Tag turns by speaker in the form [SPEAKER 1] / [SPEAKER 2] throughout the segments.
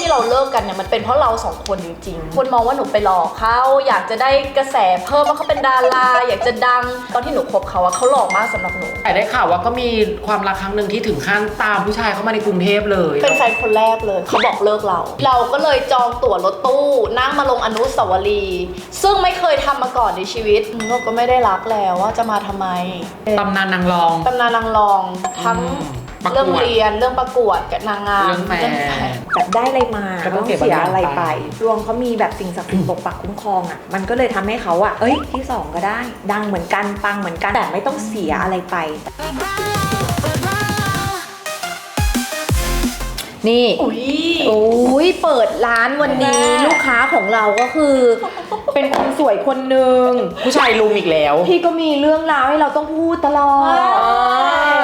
[SPEAKER 1] ที่เราเลิกกันเนี่ยมันเป็นเพราะเราสองคนจริงๆ คนมองว่าหนูไปหลอกเขาอยากจะได้กระแสเพิ่มว่าเขาเป็นดาราอยากจะดังตอนที่หนูคบเขาอะเขาหล่อมากสำหรับหนู
[SPEAKER 2] แต่ได้ข่าวว่าก็มีความรักครั้งหนึ่งที่ถึงขั้นตามผู้ชายเข้ามาในกรุงเทพเลย
[SPEAKER 1] เป็นแฟนคนแรกเลยเขาบอกเลิกเรา เราก็เลยจองตั๋วรถตู้นั่งมาลงอนุสาวรีย์ซึ่งไม่เคยทำมาก่อนในชีวิตหนูก็ไม่ได้รักแล้วว่าจะมาทำไม
[SPEAKER 2] ตำนานนางรอง
[SPEAKER 1] ตำนานนางรองทั้ง
[SPEAKER 2] ประกวด
[SPEAKER 1] เรื่องเรียนเรื่องประกวดกับนางงาม
[SPEAKER 2] เรื่องแฟน
[SPEAKER 3] แบบได้อะไรมา
[SPEAKER 2] ก็ต้
[SPEAKER 3] ต้
[SPEAKER 2] อ
[SPEAKER 3] องง
[SPEAKER 2] เสีย
[SPEAKER 3] เสีย
[SPEAKER 2] บางอย่าง
[SPEAKER 3] อะไร
[SPEAKER 2] ไป
[SPEAKER 3] ไป ดวงเขามีแบบสิ่งศักดิ์สิทธิ์ปกปักคุ้มครองอะ มันก็เลยทำให้เขาอะ เอ้ยที่สองก็ได้ ดังเหมือนกันปังเหมือนกันแต่ไม่ต้องเสียอะไรไป
[SPEAKER 4] นี่
[SPEAKER 1] อุ้ย
[SPEAKER 4] โอ้ยเปิดร้านวันนี้
[SPEAKER 1] แม่
[SPEAKER 4] ลูกค้าของเราก็คือ เป็นคนสวยคนหนึ่ง
[SPEAKER 2] ผู้ชายลุมอีกแล้ว
[SPEAKER 4] พี่ก็มีเรื่องราวให้เราต้องพูดตลอด
[SPEAKER 2] เอ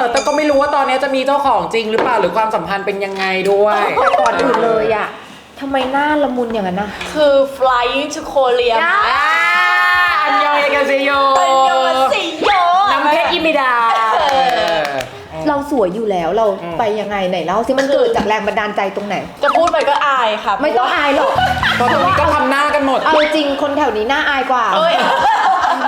[SPEAKER 2] อ แต่ก็ไม่รู้ว่าตอนนี้จะมีเจ้าของจริงหรือเปล่าหรือความสัมพันธ์เป็นยังไงด้วย
[SPEAKER 4] แต่ก่อนอื่นเลยอะทำไมหน้าละมุนอย่างนั้นนะ
[SPEAKER 1] คือ flying to Korea
[SPEAKER 4] อ่า
[SPEAKER 2] อ่าอันยองเอกาเซโย
[SPEAKER 1] เป็นโยนสีโย
[SPEAKER 2] น้ำเพชรอิมิดา
[SPEAKER 4] เราสวยอยู่แล้วเรา
[SPEAKER 2] อืม
[SPEAKER 4] ไปยังไงไหนเล่าสิมันเกิดจากแรงบันดาลใจตรงไหน
[SPEAKER 1] จะพูดไปก็อายค่ะ
[SPEAKER 4] ไม่ต้องอายหรอก
[SPEAKER 2] ตอนนี้ก็ทำหน้ากันหมด
[SPEAKER 4] เอาจริงคนแถวนี้หน้าอายกว่า
[SPEAKER 1] เอ้ย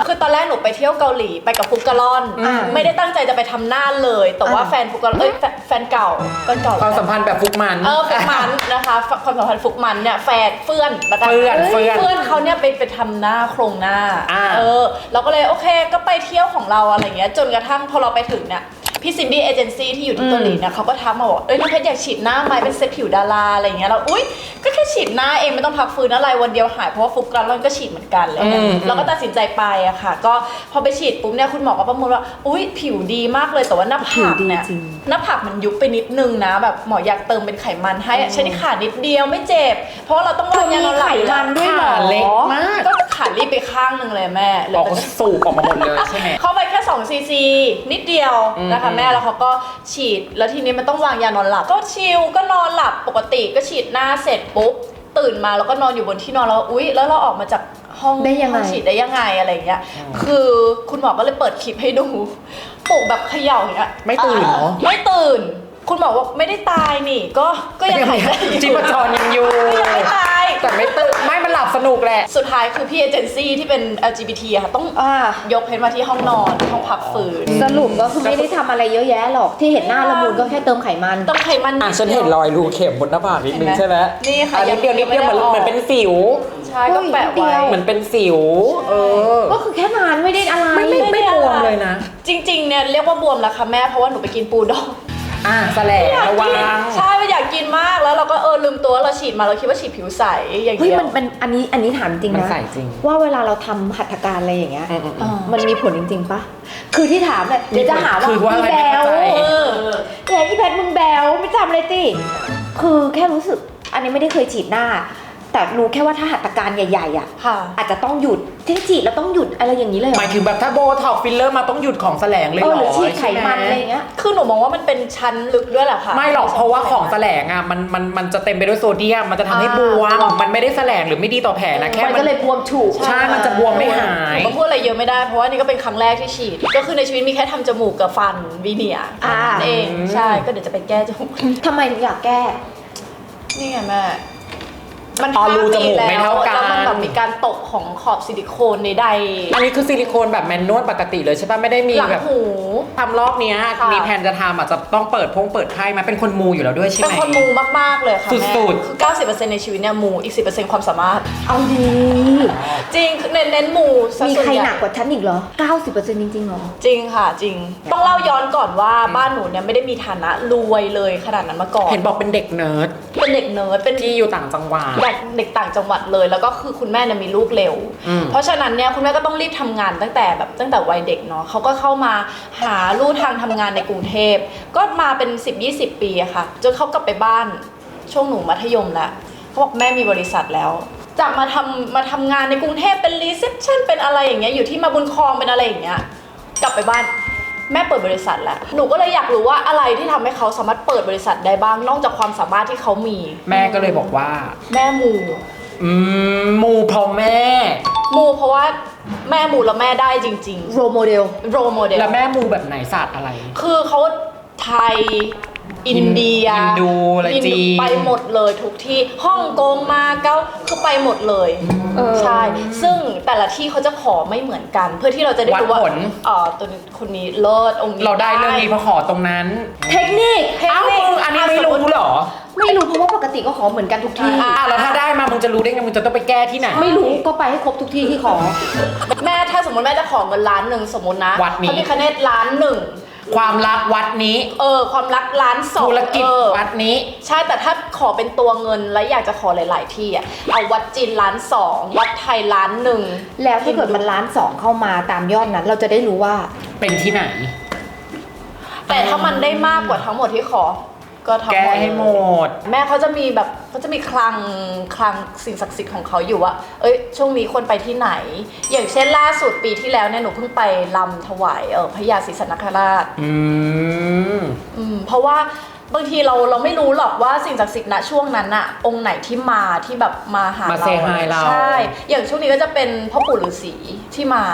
[SPEAKER 1] คือตอนแรกหนูไปเที่ยวเกาหลีไปกับฟุกกะลอน
[SPEAKER 4] อ่า
[SPEAKER 1] ไม่ได้ตั้งใจจะไปทำหน้าเลย แต่ว่า
[SPEAKER 4] อ่า
[SPEAKER 1] แฟนฟุกกะลอนเอ้ยแฟนแฟนเก่าแฟนเก่า
[SPEAKER 2] ความสัมพันธ์แบบฟุกมัน
[SPEAKER 1] เออฟุกมันนะคะความสัมพันธ์ฟุกมันเนี่ยแฟนเฟื่อนแล้วกั
[SPEAKER 2] เฟื่อนเฟื่อน
[SPEAKER 1] เฟื่อนเขาเนี่ยไปไปทำหน้าโครงหน้า
[SPEAKER 2] อ่า
[SPEAKER 1] เออเราก็เลยโอเคก็ไปเที่ยวของเราอะไรเงี้ยจนกระทั่งพอเราไปถึงเนี่ยพี่ซินดี้เอเจนซี่ที่อยู่ที่เกาหลีเนี่ยเขาก็ทักมาบอกเอ้ยน้องเพชรอยากฉีดหน้าไหมเป็นเซตผิวดาราอะไรเงี้ยเราอุ้ยก็แค่ ฉีดหน้าเองไม่ต้องพักฟื้นอะไรวันเดียวหายเพราะว่าฟุกกะลอนก็ฉีดเหมือนกันอะไรเลย
[SPEAKER 2] อืม
[SPEAKER 1] เราก็ตัดสินใจไปอะค่ะ ก็พอไปฉีดปุ๊บเนี่ยคุณหมอก็ประเมินว่าอุ้ยผิวดีมากเลยแต่ว่าหน้าผากเนี่ย
[SPEAKER 4] ผิวดีจริง
[SPEAKER 1] หน้าผากมันยุบไปนิดนึงนะแบบหมออยากเติมเป็นไขมันให้ใช้ที่ขานิดเดียวไม่เจ็บ เพราะว่าเราต้องวางยานอนหลับ
[SPEAKER 4] ไขมันด้วยเหรอ
[SPEAKER 2] ขาเล็กมาก
[SPEAKER 1] ก็ขารีบไปข้างหนึ่งเลยแม่เหลื
[SPEAKER 2] อ
[SPEAKER 1] อ
[SPEAKER 2] อก
[SPEAKER 1] แต่
[SPEAKER 2] สูบออกมาหมดเลยใช่ไหม
[SPEAKER 1] เข้าไปแค่2ซีซีนิดเดียวนะคะ
[SPEAKER 2] อืม
[SPEAKER 1] แม่แล้วเขาก็ฉีดแล้วทีนี้มันต้องวางยานอนหลับ ก็ชิลก็นอนหลับปกติก็ฉีดหน้าเสร็จปุ๊บ ตื่นมาแล้วก็นอนอยู่บนที่นอนแล้วอุ๊ย แล้วเราออกมาจากห้อง
[SPEAKER 4] ได้ยังไง
[SPEAKER 1] ห้อฉีดได้ยังไงอะไรอย่างเงี้ย คือคุณหมอก็เลยเปิดคลิปให้ดูปลุกแบบเขย่าอย่างเงี้ย
[SPEAKER 2] ไม่ตื่นเหรอ
[SPEAKER 1] ไม่ตื่น คุณหมอบอกไม่ได้ตายนี่ ก็ก็ยังหายใจอยู่
[SPEAKER 2] จิปจรยังอยู่
[SPEAKER 1] ยังไม่ตาย
[SPEAKER 2] แต่ไม่ตื่นไม่มันหลับ สนุกแหละ
[SPEAKER 1] สุดท้ายคือพี่เอเจนซี่ที่เป็น LGBT อะค่ะต้อง
[SPEAKER 4] อ่า ย
[SPEAKER 1] กเพชรมาที่ห้องนอนห้องพักฟื้น
[SPEAKER 4] สรุปก็คือไม่ได้ทำอะไรเยอะแยะหรอกที่เห็นหน้าละมุนก็แค่เติมไขมัน
[SPEAKER 1] ต้องไขมัน
[SPEAKER 2] อะฉันเห็นรอยรูเข็มบนหน้าผากนิดนึง
[SPEAKER 1] เห็นไหม
[SPEAKER 2] ใช่ไหม
[SPEAKER 1] นี่ค่ะ
[SPEAKER 2] อันนิดเดียวนิดเดียวเหมือน
[SPEAKER 1] ยังไม่ได้ออก
[SPEAKER 2] เหมือนเป็นสิว
[SPEAKER 1] ใช่ก็แปะ
[SPEAKER 4] เฮ้
[SPEAKER 1] ไว้
[SPEAKER 4] ยนิดเดียว
[SPEAKER 2] เหมือนเป็นสิว เออ
[SPEAKER 4] ก็คือแค่นานไม่ได้อะไร
[SPEAKER 2] ไม่ไม่ไม่บวมเลยนะ
[SPEAKER 1] จริงๆเนี่ยเรียกว่าบวมแล้วค่ะแม่เพราะว่าหนูไปกินปูดอง
[SPEAKER 2] อะแสลงระวัง
[SPEAKER 1] ใช่ไม่อยากกินมากแล้วเราก็เออลืมตัวเราฉีดมาเราคิดว่าฉีดผิวใสอย่าง
[SPEAKER 4] เฮ้ย
[SPEAKER 1] เดียว
[SPEAKER 4] มันมันอันนี้อันนี้ถามจริง
[SPEAKER 2] มัน
[SPEAKER 4] นะ
[SPEAKER 2] ใส่จริง
[SPEAKER 4] ว่าเวลาเราทำหัตถการอะไรอย่างเงี้ย
[SPEAKER 2] อืมอืมอืม
[SPEAKER 4] มันมีผลจริงๆปะคือที่ถามเนี่ยเดี๋ยวจะหาว่า
[SPEAKER 2] คือว่าอะไร
[SPEAKER 4] พี่แบ
[SPEAKER 2] ไม่
[SPEAKER 4] ว
[SPEAKER 2] เข้าใจ
[SPEAKER 1] เออ
[SPEAKER 4] เนี่ยอีแพทมึงแบวไม่จำเลยติ คือแค่รู้สึก อันนี้ไม่ได้เคยฉีดหน้า แต่รู้แค่ว่าถ้าหัตถการใหญ่ๆอะ
[SPEAKER 1] ค่ะ
[SPEAKER 4] อาจจะต้องหยุดที่ฉีดแล้วต้องหยุดอะไรอย่างนี้เลยเหร
[SPEAKER 2] ห
[SPEAKER 4] อ
[SPEAKER 2] มายถึงแบบถ้าโบท็อกฟิลเลอร์มาต้องหยุดของแสลงเลย
[SPEAKER 4] เอ
[SPEAKER 2] เหร
[SPEAKER 4] อ
[SPEAKER 2] อ
[SPEAKER 4] หรือฉีดไขมัน
[SPEAKER 2] ใช่ห
[SPEAKER 4] อะไรอย่างเงี้ย
[SPEAKER 1] คือหนูมองว่ามันเป็นชั้นลึกด้วยแหละค่ะ
[SPEAKER 2] ไม่หรอกเพราะว่าของแสลงอะมันมันมันจะเต็มไปด้วยโซเดียมมันจะทำให้บวมมันไม่ได้แสลงหรือไม่ดีต่อแผลนะแค่
[SPEAKER 4] มัน
[SPEAKER 2] มั
[SPEAKER 4] ก็
[SPEAKER 2] น
[SPEAKER 4] เลยบวมถูก
[SPEAKER 2] ใช่มันจะบวมไม่หาย
[SPEAKER 1] หนูก็พูดอะไรเยอะไม่ได้ เพราะว่านี่ก็เป็นครั้งแรกที่ฉีด ก็คือในชีวิตมีแค่ทำจมูกกับฟันวีเนียร์
[SPEAKER 4] อ่า
[SPEAKER 1] นั่นเอง ใช่ ก็เดี๋ยวจะไปแก้จมูก
[SPEAKER 4] ทำไมถึงอยากแก้
[SPEAKER 1] นี่ไงแม่ มัน
[SPEAKER 2] อ๋อรูจ
[SPEAKER 1] ห้าปี
[SPEAKER 2] มูกไม่เท่ากัน
[SPEAKER 1] แล้วมันแบบมีการตกของขอบซิลิโคนในใด
[SPEAKER 2] อันนี้คือซิลิโคนแบบแมนนวลปกติเลยใช่ปะไม่ได้มี
[SPEAKER 1] หลัง
[SPEAKER 2] แบบ
[SPEAKER 1] หู
[SPEAKER 2] ทำรอบเนี้ย
[SPEAKER 1] ค่ะ
[SPEAKER 2] มีแผนจะทำอาจจะต้องเปิดพงเปิดไพ่ไหมาเป็นคนมูอยู่แล้วด้วยใช่ไหม
[SPEAKER 1] เป็นคนมูมาก ๆ เลยค่ะแม่
[SPEAKER 2] สุดๆ
[SPEAKER 1] คือ 90%ในชีวิตเนี่ยมูอีก 10%ความสามารถ
[SPEAKER 4] เอาดี
[SPEAKER 1] จริงคือเน้นเน้นมูซะ
[SPEAKER 4] มี
[SPEAKER 1] ส่วน
[SPEAKER 4] ใคร
[SPEAKER 1] ญ่
[SPEAKER 4] หนักกว่าฉันอีกเหรอ 90%จริงๆเหรอ
[SPEAKER 1] จริงค่ะ จริง ต้องเล่าย้อนก่อนว่าบ้านหนูเนี่ยไม่ได้มีฐานะรวยเลยขนาดนั้นมาก่อน
[SPEAKER 2] เห็นบอกเป็นเด็กเนิร์ด
[SPEAKER 1] เป็นเด็กเนิร์ดเป็น
[SPEAKER 2] ที่อยู่ต่างจังหวัด
[SPEAKER 1] เด็กเด็กต่างจังหวัดเลย แล้วก็คือคุณแม่เนี่ยมีลูกเร็ว
[SPEAKER 2] อืม
[SPEAKER 1] เพราะฉะนั้นเนี่ยคุณแม่ก็ต้องรีบทำงานตั้งแต่แบบตั้งแต่วัยเด็กเนาะเขาก็เข้ามาหาลู่ทางทำงานในกรุงเทพ ก็มาเป็น 10-20 ปีอะค่ะจนเขากลับไปบ้านช่วงหนูมัธยมแล้วเขาบอกแม่มีบริษัทแล้วจากมาทำมาทำงานในกรุงเทพเป็นรีเซพชันเป็นอะไรอย่างเงี้ยอยู่ที่มาบุญครองเป็นอะไรอย่างเงี้ยกลับไปบ้าน แม่เปิดบริษัทแล้วหนูก็เลยอยากรู้ว่าอะไรที่ทำให้เขาสามารถเปิดบริษัทได้บ้าง นอกจากความสามารถที่เขามี
[SPEAKER 2] แม่ก็เลยบอกว่า
[SPEAKER 1] แม่มู
[SPEAKER 2] อืมมูเพราะแม่
[SPEAKER 1] มูเพราะว่าแม่มูแล้วแม่ได้จริง
[SPEAKER 4] โรโมเดล
[SPEAKER 1] ๆโรโมเดล
[SPEAKER 2] แล้วแม่มูแบบไหนศาสตร์อะไร
[SPEAKER 1] คือเขาไทย อินเดีย
[SPEAKER 2] อินดูอะไร
[SPEAKER 1] อิน
[SPEAKER 2] จีน
[SPEAKER 1] ไปหมดเลยทุกที่ฮ่องกงมาเก๊าคือไปหมดเลย
[SPEAKER 4] เออ
[SPEAKER 1] ใช่ ซึ่งแต่ละที่เขาจะขอไม่เหมือนกัน เพื่อที่เราจะได้รู้ว่า
[SPEAKER 2] วัดผล
[SPEAKER 1] อ๋อตัวนี้คนนี้เลิศองค์นี้
[SPEAKER 2] เราได้เรื่องนี้เพราะขอตรงนั้น
[SPEAKER 4] เทคนิค
[SPEAKER 1] เทค
[SPEAKER 2] อ้าว
[SPEAKER 1] นิค
[SPEAKER 2] มึงอันนี้ไม่รู้เหรอ
[SPEAKER 4] ไม่รู้เพราะว่าปกติก็ขอเหมือนกันทุกที่
[SPEAKER 1] อะ
[SPEAKER 2] อะแล้วถ้าได้มามึงจะรู้ได้ไงมึงจะต้องไปแก้ที่ไหน
[SPEAKER 4] ไม่รู้ก็ไปให้ครบทุกที่ที่ขอ
[SPEAKER 1] แม่ถ้าสมมติแม่จะขอเงินล้านหนึ่งสมมตินะ
[SPEAKER 2] วัดนี้
[SPEAKER 1] พระพิคเนตล้านหนึ่ง
[SPEAKER 2] ความรักวัดนี้
[SPEAKER 1] เออ ความรักล้านสอง
[SPEAKER 2] ธุรกิจ
[SPEAKER 1] เออ
[SPEAKER 2] วัดนี้
[SPEAKER 1] ใช่แต่ถ้าขอเป็นตัวเงินและอยากจะขอหลาย ๆ ที่อะเอาวัดจีนล้านสองวัดไทยล้านหนึ่ง
[SPEAKER 4] แล้วถ้าเกิดมันล้านสองเข้ามาตามยอดนั้น เราจะได้รู้ว่า
[SPEAKER 2] เป็นที่ไหน
[SPEAKER 1] แต่ถ้ามันได้มากกว่าทั้งหมดที่ขอ ก็ทั้ง
[SPEAKER 2] แก้
[SPEAKER 1] หมด
[SPEAKER 2] ให้หมด
[SPEAKER 1] แม่เขาจะมีแบบเขาจะมีคลังคลังสิ่งศักดิ์สิทธิ์ของเขาอยู่ว่า เอ้ยช่วงนี้ควรไปที่ไหน อย่างเช่นล่าสุดปีที่แล้วเนี่ยหนูเพิ่งไปลำถวายเออพระยาศรีสันคราช
[SPEAKER 2] อืม
[SPEAKER 1] อืมเพราะว่า บางทีเราเราไม่รู้หรอกว่าสิ่งศักดิ์สิทธิ์ณช่วงนั้นอะองค์ไหนที่มาที่แบบมาหา
[SPEAKER 2] มา
[SPEAKER 1] เรา
[SPEAKER 2] say hi เรา
[SPEAKER 1] ใช่ อย่างช่วงนี้ก็จะเป็นพ่อปู่ฤาษีที่มา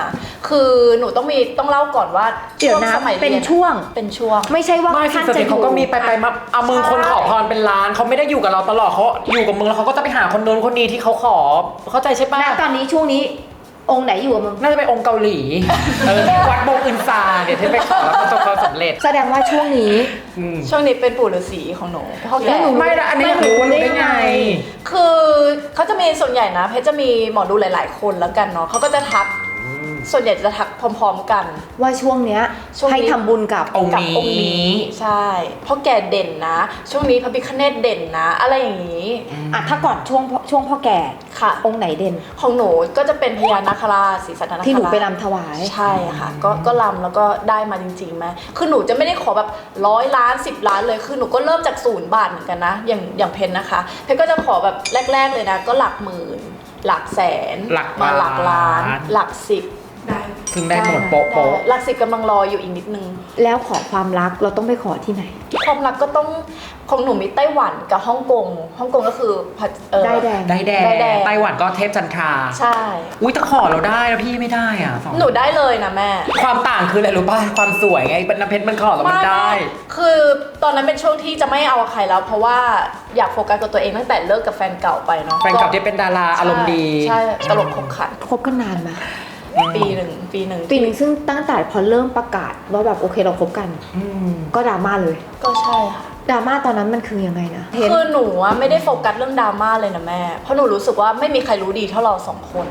[SPEAKER 1] คือหนูต้องมีต้องเล่าก่อนว่า
[SPEAKER 4] เดี๋ยว
[SPEAKER 1] ช่วง
[SPEAKER 4] นะ
[SPEAKER 1] สมัย
[SPEAKER 4] เป็น
[SPEAKER 1] รีย
[SPEAKER 4] ช่วง
[SPEAKER 1] เป็นช่วง
[SPEAKER 4] ไม่ใช่ว่า
[SPEAKER 2] ไม่สิ
[SPEAKER 4] ท่าน
[SPEAKER 2] ส
[SPEAKER 4] จะ
[SPEAKER 2] ติ
[SPEAKER 4] อยู่
[SPEAKER 2] เขาก็มีไปไปมาเอามึง
[SPEAKER 1] ใช่
[SPEAKER 2] คนขอพรเป็นล้านเขาไม่ได้อยู่กับเราตลอดเขาอยู่กับมึงแล้วเขาก็จะไปหาคนนู้นคนนี้ที่เขาขอเข้าใจใช่ปะ
[SPEAKER 4] ณตอนนี้ช่วงนี้ องค์ไหนอยู่กับมึง
[SPEAKER 2] น่าจะเป็นองค์เกาหลี เออที่วัดบงอึนซาเนี่ยที่ไปขอแล้วประสบความสำเร็จ
[SPEAKER 4] แสดงว่าช่วงนี้
[SPEAKER 2] อืม
[SPEAKER 1] ช่วงนี้เป็นปู่ฤาษีของหนูพ่อ
[SPEAKER 4] แล้
[SPEAKER 1] แก่
[SPEAKER 4] วหนู
[SPEAKER 2] ไม่ละอันนี้อยากรู้ว่ารู้ได้ไง
[SPEAKER 1] คือเขาจะมีส่วนใหญ่นะ เพชรจะมีหมอดูหลาย ๆ คนแล้วกันเนาะเขาก็จะทัก ส่วนใหญ่จะทักพร้อมๆกัน
[SPEAKER 4] ว่าช่วงเนี้ย
[SPEAKER 1] ช่วงนี้
[SPEAKER 4] ให้ทำบุญกับ
[SPEAKER 2] องค์
[SPEAKER 1] กับ
[SPEAKER 2] นี้
[SPEAKER 1] องค์นี้ ใช่เพราะแก่เด่นนะ ช่วงนี้พระพิคเนตเด่นนะ อะไรอย่างนี้
[SPEAKER 4] อะถ้าก่อนช่วงพ่อช่วงพ่อแก่
[SPEAKER 1] ค่ะ
[SPEAKER 4] องค์ไหนเด่น
[SPEAKER 1] ของหนูก็จะเป็นพญานาคราชศรีสัตนคราช
[SPEAKER 4] ที่หนูไปรำถวาย
[SPEAKER 1] ใช่ค่ะ ก็ก็รำแล้วก็ได้มาจริงๆไหมคือหนูจะไม่ได้ขอแบบร้อยล้านสิบล้านเลยคือหนูก็เริ่มจากศูนย์บาทเหมือนกันนะ อย่างอย่างเพนนะคะ เพนก็จะขอแบบแรก ๆเลยนะ ก็หลักหมื่น หลักแสน
[SPEAKER 2] หลัก
[SPEAKER 1] มาหลักล้าน
[SPEAKER 2] ล้าน
[SPEAKER 1] หลักสิบ
[SPEAKER 2] ซึ่งได้หมดโป๊ะ
[SPEAKER 1] ได้
[SPEAKER 2] โป๊ะ
[SPEAKER 1] หลักสิบกำลังรออยู่อีกนิดนึง
[SPEAKER 4] แล้วขอความรักเราต้องไปขอที่ไหน
[SPEAKER 1] ความรักก็ต้องของหนูมีไต้หวันกับฮ่องกงฮ่องกงก็คือพัดเออ
[SPEAKER 4] ได้แดง
[SPEAKER 2] ได้แดง
[SPEAKER 1] ได้แดง
[SPEAKER 2] ไต้หวันก็เทพจันทรา
[SPEAKER 1] ใช่
[SPEAKER 2] อุ้ยแต่ขอเราได้แล้วพี่ไม่ได้อะสอง
[SPEAKER 1] หนูได้เลยนะแม่
[SPEAKER 2] ความต่างคืออะไรรู้ป่ะความสวยไงเป็นน้ำเพชรมันขอแล้วมันได้
[SPEAKER 1] คือตอนนั้นเป็นช่วงที่จะไม่เอาใครแล้ว เพราะว่าอยากโฟกัสกับตัวเองตั้งแต่เลิกกับแฟนเก่าไปเนาะ
[SPEAKER 2] แฟนเก่าที่เป็นดาราอารมณ์ดี
[SPEAKER 1] ใช่ตลกขบขัน
[SPEAKER 4] คบกันนานไหม
[SPEAKER 1] ปีหนึ่งปีหนึ่ง
[SPEAKER 4] ปีหนึ่งซึ่งตั้งแต่พอเริ่มประกาศว่าแบบโอเคเราคบกัน
[SPEAKER 2] อืม
[SPEAKER 4] ก็ดราม่าเลย
[SPEAKER 1] ก็ใช่ค่ะ
[SPEAKER 4] ดราม่าตอนนั้นมันคือยังไงนะเห็น
[SPEAKER 1] คือหนูอะไม่ได้โฟกัสเรื่องดราม่าเลยนะแม่เพราะหนูรู้สึกว่าไม่มีใครรู้ดีเท่าเราสองคน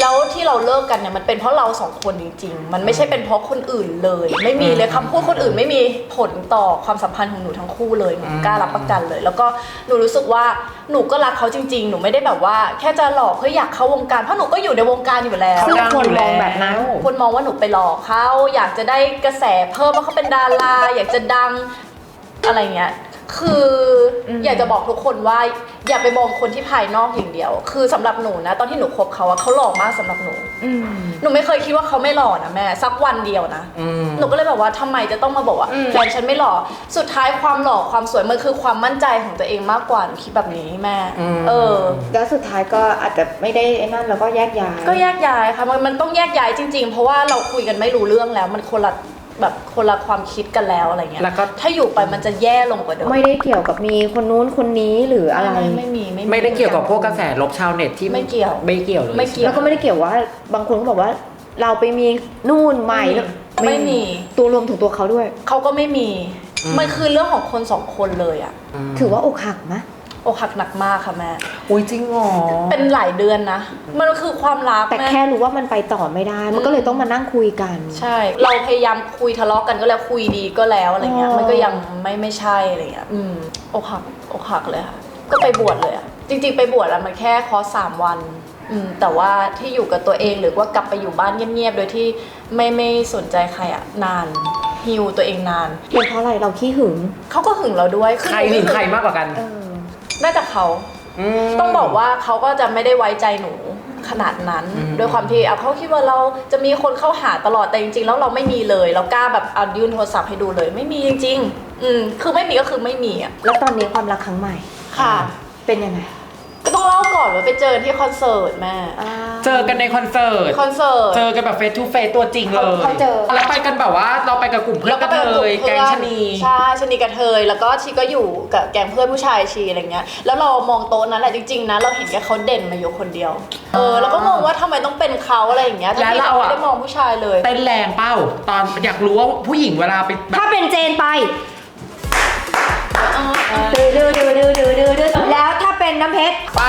[SPEAKER 1] แล้วที่เราเลิกกันเนี่ยมันเป็นเพราะเราสองคนจริง ๆ มันไม่ใช่เป็นเพราะคนอื่นเลย ไม่มีเลยคำพูดคนอื่นไม่มีผลต่อความสัมพันธ์ของหนูทั้งคู่เลยหนูกล้ารับประกันเลย แล้วก็หนูรู้สึกว่าหนูก็รักเขาจริง ๆ หนูไม่ได้แบบว่า แค่จะหลอกเพื่ออยากเข้าวงการเพราะหนูก็อยู่ในวงการอยู่แล้ว
[SPEAKER 4] ซึ่ง
[SPEAKER 2] ดัง
[SPEAKER 4] คน
[SPEAKER 2] อยู่
[SPEAKER 4] ม
[SPEAKER 2] แล้
[SPEAKER 4] อง
[SPEAKER 2] ว
[SPEAKER 4] แบบนั้น
[SPEAKER 1] คนมองว่าหนูไปหลอกเขาอยากจะได้กระแสเพิ่มว่าเขาเป็นดาราอยากจะดังอะไรเงี้ย คืออ
[SPEAKER 4] ม
[SPEAKER 1] อยากจะบอกทุกคนว่าอย่าไปมองคนที่ภายนอกอย่างเดียว คือสำหรับหนูนะ ตอนที่หนูคบเขาอะเขาหล่อมากสำหรับหนู
[SPEAKER 4] อืม
[SPEAKER 1] หนูไม่เคยคิดว่าเขาไม่หล่อนะแม่สักวันเดียวนะ
[SPEAKER 2] อืม
[SPEAKER 1] หนูก็เลยแบบว่าทำไมจะต้องมาบอกว่า
[SPEAKER 4] อืม
[SPEAKER 1] แฟนฉันไม่หล่อสุดท้ายความหล่อความสวยมันคือความมั่นใจของตัวเองมากกว่าหนูคิดแบบนี้แม่
[SPEAKER 2] อืม
[SPEAKER 1] เออ
[SPEAKER 4] แล้วสุดท้ายก็อาจจะไม่ได้ไอ้นั่นแล้วก็แยกย้าย
[SPEAKER 1] ก็แยกย้ายค่ะมันมันต้องแยกย้ายจริง ๆ เพราะว่าเราคุยกันไม่รู้เรื่องแล้วมันคนละ แบบคนละความคิดกันแล้วอะไรเงี้ย
[SPEAKER 2] แล้วก็
[SPEAKER 1] ถ้าอยู่ไปมันจะแย่ลงกว่าเดิม
[SPEAKER 4] ไม่ได้เกี่ยวกับมีคนนู้นคนนี้หรืออะไร
[SPEAKER 1] ไม่ไม่มีไม่มี
[SPEAKER 2] ไม่ได้เกี่ยวกับพวกกระแสลบชาวเน็ตที่
[SPEAKER 1] ไม่เกี่ยว
[SPEAKER 2] ไม่เกี่ยวเลย
[SPEAKER 1] ไม่เกี่ยว
[SPEAKER 4] แล้วก็ไม่ได้เกี่ยวว่าบางคนก็บอกว่า เราไปมีนู่นใหม่แล้ว
[SPEAKER 1] ไม่มี
[SPEAKER 4] ตัวรวมถึงตัวเขาด้วย
[SPEAKER 1] เขาก็ไม่มีมันคือเรื่องของคนสองคนเลยอะ
[SPEAKER 2] ม
[SPEAKER 4] ถือว่าอกหักไหม
[SPEAKER 1] อกหักหนักมากค่ะแม่
[SPEAKER 2] อุ้ยจริงเหรอ
[SPEAKER 1] เป็นหลายเดือนนะ มันคือความรัก
[SPEAKER 4] แต่
[SPEAKER 1] ม่
[SPEAKER 4] แค่รู้ว่ามันไปต่อไม่ได้ มันก็เลยต้องมานั่งคุยกัน
[SPEAKER 1] ใช่ เราพยายามคุยทะเลาะกันก็แล้วคุยดีก็แล้วอะไรเงี้ย
[SPEAKER 4] อ๋อ
[SPEAKER 1] มันก็ยังไม่ไม่ใช่อะไรเงี้ย อืมอกหักอกหักเลยค่ะ ก็ไปบวชเลยอะจริง ๆ ไปบวชอะมันแค่คอร์สสามวันอืมแต่ว่าที่อยู่กับตัวเองหรือว่ากลับไปอยู่บ้านเงียบๆโดยที่ไม่ไม่สนใจใครอะนานฮิวตัวเองนาน
[SPEAKER 4] เป็นเพราะอะไรเราขี้หึง
[SPEAKER 1] เขาก็หึงเราด้วย
[SPEAKER 2] ใครหึงใครมากกว่ากัน
[SPEAKER 4] เออ
[SPEAKER 1] น่าจะเขา
[SPEAKER 2] ม
[SPEAKER 1] ต้องบอกว่าเขาก็จะไม่ได้ไว้ใจหนูขนาดนั้น
[SPEAKER 2] อืม
[SPEAKER 1] ด้วยความที่เอาเขาคิดว่าเราจะมีคนเข้าหาตลอดแต่จริงๆแล้วเราไม่มีเลย เรากล้าแบบเอายื่นโทรศัพท์ให้ดูเลย ไม่มีจริง ๆ อืมคือไม่มีก็คือไม่มีอะ
[SPEAKER 4] แล้วตอนนี้ความรักครั้งใหม่
[SPEAKER 1] ค่ะ
[SPEAKER 4] เป็นยังไง
[SPEAKER 1] ก็ ต้องเล่าก่อนอนว่าไปเจอที่คอนเสิร์ตแม่
[SPEAKER 2] เจอกันในคอนเสิร์ต
[SPEAKER 1] คอนเสิร์ต
[SPEAKER 2] เจอกันแบบเฟสทูเฟสตัวจริงเลย
[SPEAKER 4] เขาเจอ
[SPEAKER 2] แล้วไปกันแบบว่าเราไปกับกลุ่มเพื่อนกันเลยแก๊งชะนี
[SPEAKER 1] ใช่ชะนีกระเทยแล้วก็ชีก็อยู่กับแก๊งเพื่อนผู้ชายชีอะไรเงี้ย แล้วเรามองโต๊ะนั้นแหละจริงๆนะเราเห็นแค่เขาเด่นมาอยู่คนเดียว เออแล้วก็งงว่าทำไมต้องเป็นเขาอะไรอย่างเงี้ยทั้งที่
[SPEAKER 2] แล้ว
[SPEAKER 1] เรา
[SPEAKER 2] เราอะ
[SPEAKER 1] ไม่ได้มองผู้ชายเลย
[SPEAKER 2] เต้นแรงเป้าตอนอยากรู้ว่าผู้หญิงเวลาไปแบบ
[SPEAKER 4] ถ้าเป็นเจนไป ดือดือดือดือดือดือดือแล้วถ้าเป็นน้ำเพชร
[SPEAKER 2] ไป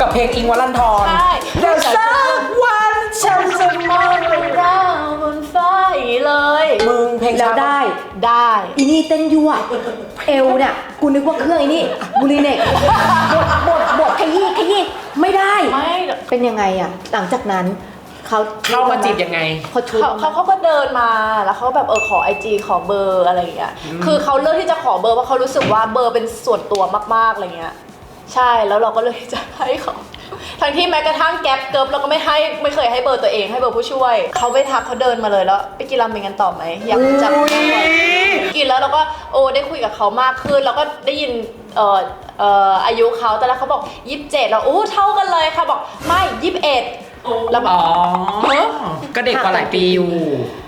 [SPEAKER 2] กับเพลงอิงวัลันทร
[SPEAKER 1] ใช่
[SPEAKER 2] เดี๋ยวสักวันฉันจะ
[SPEAKER 1] มองไปดาวบนฟ้าอย่างนี้เลย
[SPEAKER 2] มึงเพลง
[SPEAKER 4] แล้ว
[SPEAKER 2] ช้า
[SPEAKER 4] ได้
[SPEAKER 1] ได้
[SPEAKER 4] อีนี่เต้นยั่วเอวเนี่ยกูนึกว่าเครื่องอีนี่บูริเน็กบดบดบดขยี้ขยี้ไม่ได้
[SPEAKER 1] ไม่
[SPEAKER 4] เป็นยังไงอะหลังจากนั้น เขา
[SPEAKER 2] เข้ามาจีบยังไง
[SPEAKER 4] เขาชู
[SPEAKER 1] เขาเขาเขาก็เดินมาแล้วเขาแบบเออขอไอจีขอเบอร์อะไรอย่างเงี้ยคือเขาเลือกที่จะขอเบอร์เพราะเขารู้สึกว่าเบอร์เป็นส่วนตัวมากๆอะไรเงี้ยใช่แล้วเราก็เลยจะให้เขาทั้งที่แม้กระทั่งแก๊ปเกิร์ฟเราก็ไม่ให้ไม่เคยให้เบอร์ตัวเองให้เบอร์ผู้ช่วย เขาไปทักเขาเดินมาเลยแล้ว ไปกินราเมงกันต่อไหมอยากจับกินแล้วเราก็โอ้ได้คุยกับเขามากขึ้นแล้วก็ได้ยินเอ่อเอ่ออายุเขาแต่แล้วเขาบอกยี่สิบเจ็ดแล้วโอ้เท่ากันเลยค่ะบอกไม่ยี่สิบเอ็ด แล้วแบบ
[SPEAKER 2] อ๋อ ก็เด็กกว่าหลายปีอยู่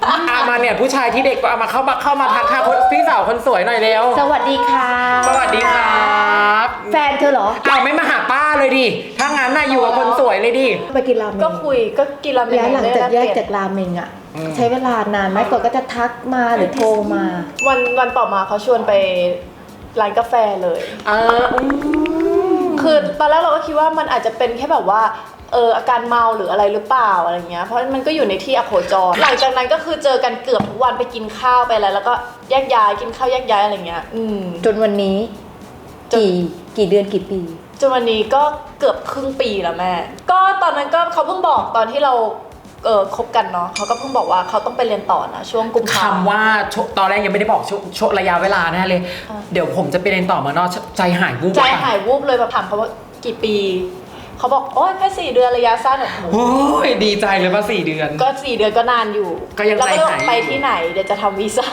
[SPEAKER 2] อามาเนี่ยผู้ชายที่เด็กก็เอามาเข้ามาเข้ามาทักค่ะคนพี่สาวคนสวยหน่อยเร็ว
[SPEAKER 4] สวัสดีค่ะ
[SPEAKER 2] สวัสดีครับ
[SPEAKER 4] แฟนเธอเหรอ
[SPEAKER 2] อ้าวไม่มาหาป้าเลยดิ ถ้างั้นน่ะอยู่กับคนสวยเลยดิ
[SPEAKER 4] ไปกินราเมง
[SPEAKER 1] ก็คุยก็กินราเมง
[SPEAKER 4] แล้วหลังจาก
[SPEAKER 1] ได้
[SPEAKER 4] แยก
[SPEAKER 1] เปลี่ยน
[SPEAKER 4] จากราเมงอะ
[SPEAKER 2] อืม
[SPEAKER 4] ใช้เวลานานไหมก่อนก็จะทักมาหรือโทรมา
[SPEAKER 1] วันวันต่อมาเขาชวนไปร้านกาแฟเลย
[SPEAKER 2] เอออืม
[SPEAKER 1] คือตอนแรกเราก็คิดว่ามันอาจจะเป็นแค่แบบว่า เอออาการเมาหรืออะไรหรือเปล่าอะไรเงี้ยเพราะมันก็อยู่ในที่อโคจร หลังจากนั้นก็คือเจอกันเกือบทุกวันไปกินข้าวไปอะไรแล้วก็แยกย้ายกินข้าวแยกย้ายอะไรเงี้ย อืม
[SPEAKER 4] จนวันนี้
[SPEAKER 1] จน
[SPEAKER 4] กี่กี่เดือนกี่ปี
[SPEAKER 1] จนวันนี้ก็เกือบครึ่งปีแล้วแม่ ก็ตอนนั้นก็เขาเพิ่งบอกตอนที่เราเออคบกันเนาะเขาก็เพิ่งบอกว่าเขาต้องไปเรียนต่อนะช่วงกุมภา
[SPEAKER 2] คำว่าโชตอนแรกยังไม่ได้บอกโชโชระยะเวลาแน่เลย
[SPEAKER 1] อ่า
[SPEAKER 2] เดี๋ยวผมจะไปเรียนต่อเมืองนอกใจหายวูบ
[SPEAKER 1] ใจ
[SPEAKER 2] ไป
[SPEAKER 1] หายวูบเลยแบบถามเขาว่ากี่ปี เขาบอกโอ้ยแค่สี่เดือนระยะสั้นโอ้โห
[SPEAKER 2] โอ้ยดีใจเลยว่าสี่เดือน
[SPEAKER 1] ก็สี่เดือนก็นานอยู่
[SPEAKER 2] ก็ยัง
[SPEAKER 1] แล้วก็
[SPEAKER 2] ใจหายอยู่
[SPEAKER 1] ไปที่ไหนเดี๋ยวจะทำวีซ่า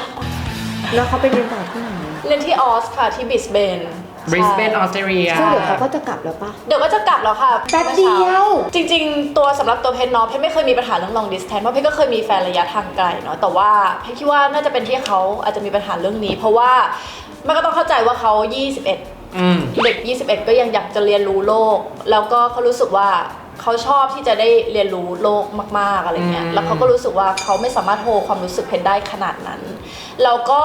[SPEAKER 4] แล้วเขาไปเรียนต่อที่ไหน
[SPEAKER 1] เรียนที่ออสค่ะที่บิสเบน
[SPEAKER 2] บริสเบนออสเตรเลีย
[SPEAKER 4] ซึ่งเดี๋ยวเขาก็จะกลับแล้วปะ
[SPEAKER 1] เดี๋ยวก็จะกลับแล้วค่ะ
[SPEAKER 4] แป๊บเดียว
[SPEAKER 1] จริง ๆ ตัวสำหรับตัวเพชรเนาะเพชรไม่เคยมีปัญหาเรื่อง long distance เพราะเพชรก็เคยมีแฟนระยะทางไกลเนาะแต่ว่าเพชรคิดว่าน่าจะเป็นที่เขาอาจจะมีปัญหาเรื่องนี้ เพราะว่ามันก็ต้องเข้าใจว่าเขา21
[SPEAKER 2] อืม
[SPEAKER 1] เด็ก 21 ก็ยังอยากจะเรียนรู้โลก แล้วก็เขารู้สึกว่าเขาชอบที่จะได้เรียนรู้โลกมาก ๆ อะไรเงี้ย
[SPEAKER 2] อืม
[SPEAKER 1] แล้วเขาก็รู้สึกว่าเขาไม่สามารถโฮความรู้สึกเพนได้ขนาดนั้น แล้วก็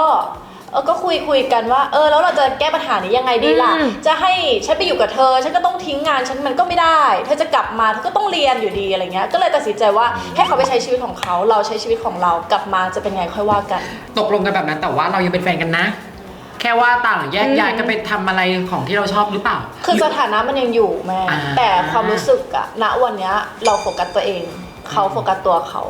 [SPEAKER 1] เออก็คุยคุยกันว่า เออ แล้วเราจะแก้ปัญหานี้ยังไงดีล่ะ
[SPEAKER 4] อืม
[SPEAKER 1] จะให้ฉันไปอยู่กับเธอ ฉันก็ต้องทิ้งงานฉันมันก็ไม่ได้ เธอจะกลับมาเธอก็ต้องเรียนอยู่ดีอะไรเงี้ย ก็เลยตัดสินใจว่าให้เขาไปใช้ชีวิตของเขา เราใช้ชีวิตของเรา กลับมาจะเป็นไงค่อยว่ากัน
[SPEAKER 2] ตกลงกันแบบนั้นแต่ว่าเรายังเป็นแฟนกันนะ แค่ว่าต่างแยกย้ายกันไปทำอะไรของที่เราชอบหรือเปล่า
[SPEAKER 1] คือสถานะมันยังอยู่แม่
[SPEAKER 2] อ่า
[SPEAKER 1] แต่ความรู้สึกอะณวันเนี้ยเราโฟกัสตัวเอง เขาโฟกัสตัวเขา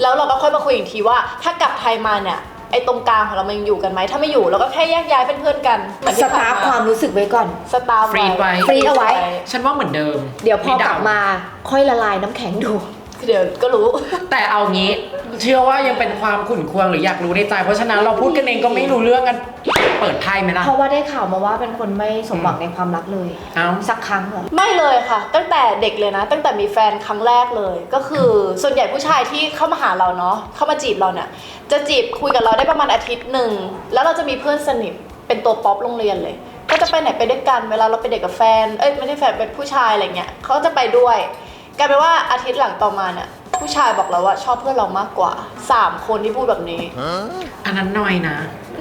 [SPEAKER 1] แล้วเราก็ค่อยมาคุยอีกทีว่า ถ้ากลับไทยมาเนี่ยไอ้ตรงกลางของเรามันยังอยู่กันไหมถ้าไม่อยู่เราก็แค่แยกย้ายเป็นเพื่อนกันเหมือน
[SPEAKER 4] ส
[SPEAKER 1] ที่ผ่
[SPEAKER 4] ตานร์ฟ
[SPEAKER 1] มา
[SPEAKER 4] ความรู้สึกไว้ก่อน
[SPEAKER 1] สตาร์ฟ
[SPEAKER 2] ฟรีดไว้
[SPEAKER 4] ฟรีดเอาไว้
[SPEAKER 2] ฉันว่าเหมือนเดิม
[SPEAKER 4] เดี๋ยวพอกลับ
[SPEAKER 2] ไมา
[SPEAKER 4] ค่อยละลายน้ำแข็งดู
[SPEAKER 1] เดี๋ยวก็รู้
[SPEAKER 2] แต่เอางี้ เชื่อว่ายังเป็นความขุ่นเคืองหรืออยากรู้ในใจ เพราะฉะนั้นเราพูดกันเองก็ไม่รู้เรื่องกัน เปิดไพ่ไหมล่ะ
[SPEAKER 4] เพราะว่าได้ข่าวมาว่าเป็นคนไม่สมหวังในความรักเลย
[SPEAKER 2] เอ้า
[SPEAKER 4] สักครั้งเหรอ
[SPEAKER 1] ไม่เลยค่ะ ตั้งแต่เด็กเลยนะ ตั้งแต่มีแฟนครั้งแรกเลย ก็คือส่วนใหญ่ผู้ชายที่เข้ามาหาเราเนาะเข้ามาจีบเราเนี่ยจะจีบคุยกับเราได้ประมาณอาทิตย์หนึ่งแล้วเราจะมีเพื่อนสนิทเป็นตัวป๊อปโรงเรียนเลย ก็จะไปไหนไปด้วยกันเวลาเราไปเด็กกับแฟนเอ้ยไม่ใช่แฟนเป็นผู้ชายอะไรเงี้ยเขาจะไปด้วย กลายเป็นว่าอาทิตย์หลังต่อมาเนี่ยผู้ชายบอกเราว่าชอบเพื่อนเรามากกว่าสามคนที่พูดแบบนี้
[SPEAKER 2] อันนั้นน้อยนะ